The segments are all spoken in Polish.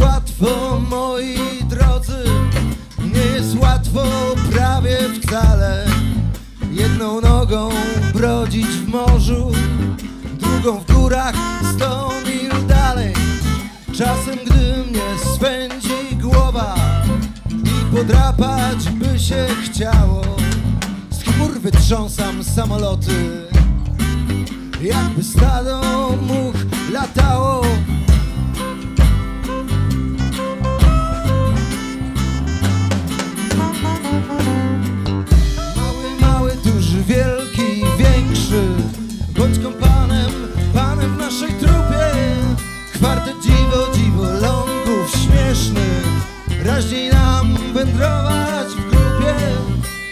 Łatwo, moi drodzy, nie jest łatwo prawie wcale. Jedną nogą brodzić w morzu, drugą w górach, mil dalej. Czasem, gdy mnie swędzi głowa i podrapać by się chciało, z chmur wytrząsam samoloty, jakby stado much latało. Śmiesznych Raźniej nam wędrować w grupie.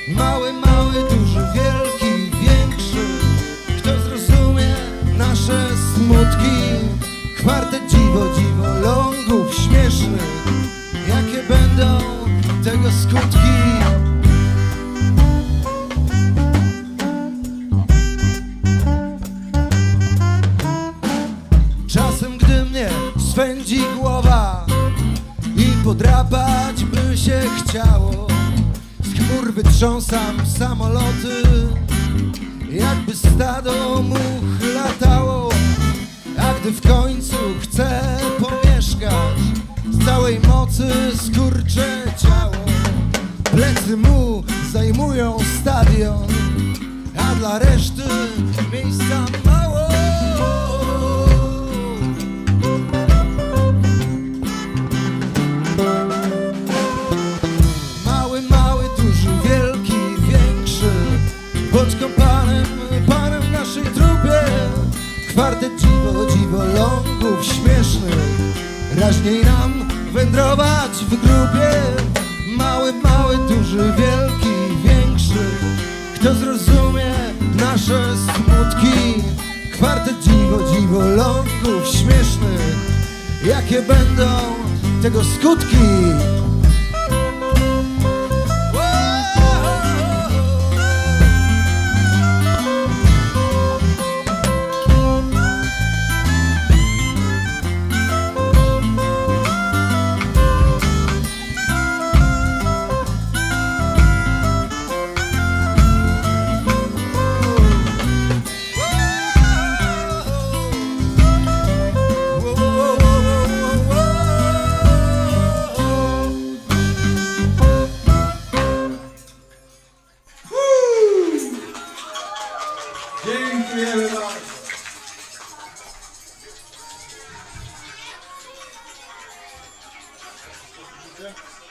Mały, mały, duży, wielki, większy. Kto zrozumie nasze smutki? Kwartet dziwo, dziwo, lądów śmiesznych Jakie będą tego skutki? Podrapać by się chciało, z chmur wytrząsam samoloty, jakby stado much latało. A gdy w końcu chcę pomieszkać, z całej mocy skurczę ciało. Plecy mu zajmują stadion, a dla reszty miejsca mało. Kwartet dziwo, dziwo, lądów śmiesznych. Raźniej nam wędrować w grupie Mały, mały, duży, wielki, większy. Kto zrozumie nasze smutki? Kwartet dziwo, dziwo, lądów śmiesznych. Jakie będą tego skutki? yemeğe veda. Yeah.